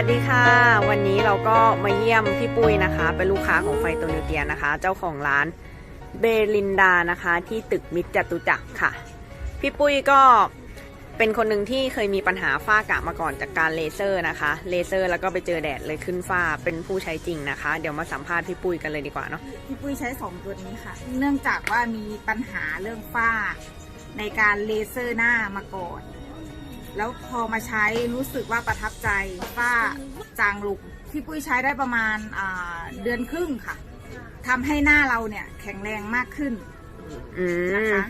วัสดีค่ะ วันนี้เราก็มาเยี่ยมพี่ปุ้ยนะคะ เป็นลูกค้าของไฟโตนิวเตียนะคะ เจ้าของร้านเบลินดานะคะ ที่ตึกมิตรจตุจักรค่ะ พี่ปุ้ยก็เป็นคนหนึ่งที่เคยมีปัญหาฝ้ากระมาก่อนจากการเลเซอร์นะคะ เลเซอร์แล้วก็ไปเจอแดดเลยขึ้นฝ้าเป็นผู้ใช้จริงนะคะ เดี๋ยวมาสัมภาษณ์พี่ปุ้ยกันเลยดีกว่าเนาะพี่ปุ้ยใช้สองตัวนี้ค่ะ เนื่องจากว่ามีปัญหาเรื่องฝ้าในการเลเซอร์หน้ามาก่อน แล้วพอมาใช้รู้สึกว่าประทับใจฝ้าจางลงพี่ปุ้ยใช้ได้ประมาณอ่าเดือนครึ่งค่ะทำให้หน้าเราเนี่ยแข็งแรงมากขึ้นอืนะมคะ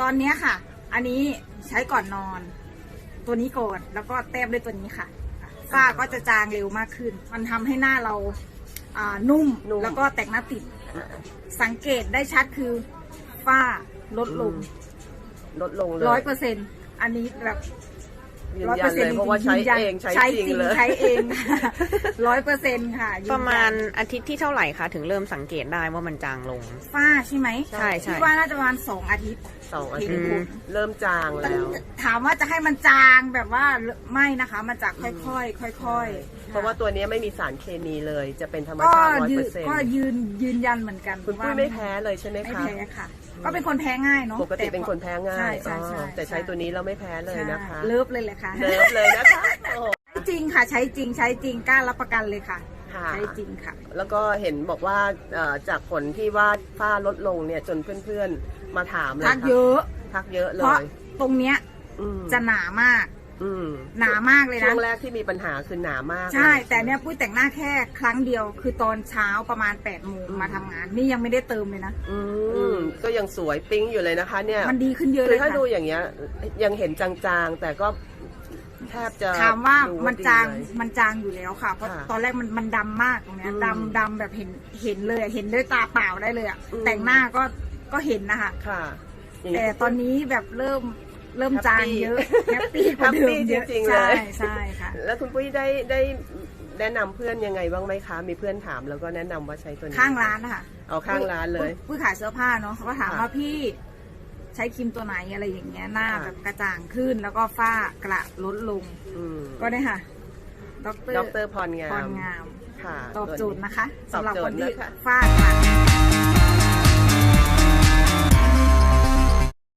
ตอนเนี้ยค่ะ อันนี้ใช้ก่อนนอน ตัวนี้ก่อนแล้วก็แต้มด้วยตัวนี้ค่ะฝ้าก็จะจางเร็วมากขึ้น มันทำให้หน้าเราอ่านุ่มนุ่มแล้วก็แต่งหน้าติด สังเกตได้ชัดคือฝ้าลดลง ลดลงเลยร้อยเปอร์เซ็นอันนี้แบบ ยืนร้อยยัเปอนร์เลเซ็นยต์เพราะว่าใช้เองใช้จริงเลยใช้เองร้อยเปอร์เซ็นค่ะยืนยันประมาณอาทิตย์ที่เท่าไหร่คะถึงเริ่มสังเกตได้ว่ามันจางลงฝ้าใช่ไหมใช่ใช่ที่ว่าน่าจะประมาณสองอาทิตย์ สองอาเห็ทินตย์ผลเริ่มจางแล้ว ถามว่าจะให้มันจางแบบว่าไม่นะคะ มันจะค่อยๆค่อยๆเพราะว่าตัวนี้ไม่มีสารเคมีเลยจะเป็นธรรมก็ชาติร้อยยืเปอนร์เซ็นต์ก็ยืนยืนยันเหมือนกันคุณปุ้ยไม่แพ้เลยใช่ไหมไม่คะแพ้ค่ะก็เป็นคนแพ้ง่ายเนาะปกติเป็นคนแพ้ง่าใช่ยใช่ใช่อ๋อแต่ใช้ตัวนี้เราไม่แพ้เลยนะคะใช่เลิฟเลยแหละค่ะเลิฟเลยนะคะโอ้โหใช้จริงค่ะใช้จริงใช้จริงกล้ารับประกันเลยค่ะค่ะใช้จริงค่ะ แล้วก็เห็นบอกว่าเอ่อจากผลที่ว่าฝ้าลดลงเนี่ยจนเพื่อนๆ มาถามเลยทักเยอะทักเยอะเลเพราะยตรงเนี้ยอืมจะหนามาก อืมหนามากเลยช่นะ วงแรกที่มีปัญหาคือหนามากใช่เลยแต่เนี้ยปุ้ยแต่งหน้าแค่ครั้งเดียวคือตอนเช้าประมาณ8ปดโมงอืมมาทำงาน นี่ยังไม่ได้เติมเลยนะ อืมก็ยังสวยปิ๊งอยู่เลยนะคะ เนี่ยมันดีขึ้นเยอะคืเลอยถ้าค่ะดูอย่างเงี้ย ยังเห็นจางๆ แต่ก็แทบจะถามว่าดูมันดีจางเลย มันจางอยู่แล้วค่ะ เพราะค่ะตอนแรกมันมันดำมากตรงเนี้ยอืมดำดำแบบเห็นเห็นเลยอะเห็นด้วยตาเปล่าได้เลยอะอืม แต่งหน้าก็ ก็เห็นนะคะค่ะอย่างแต่นี้ตอนนี้แบบเริ่มเริ่มจางเยอะแฮปปี้แฮกว่าปเดิปี้มเยอะจริงๆใช่เลยใช่ค่ะ แล้วคุณปุ้ยได้ได้แนะนำเพื่อนยังไงบ้างไหมคะ มีเพื่อนถามแล้วก็แนะนำว่าใช้ตัวนี้ข้างร้านนะคะเอาข้างร้านเลยผู้ขายเสื้อผ้าเนาะเขาก็ถามค่ะว่าพี่ใช้ครีมตัวไหนอะไรอย่างเงี้ยหน้าค่ะแบบกระจ่างขึ้นแล้วก็ฝ้ากระลดลงอืมก็ได้ค่ะดดรรพรงาพมรงามค่ะตอบโจทย์นะคะตอบสำหรับโจคทนย์ที่นะคะฝ้ากระ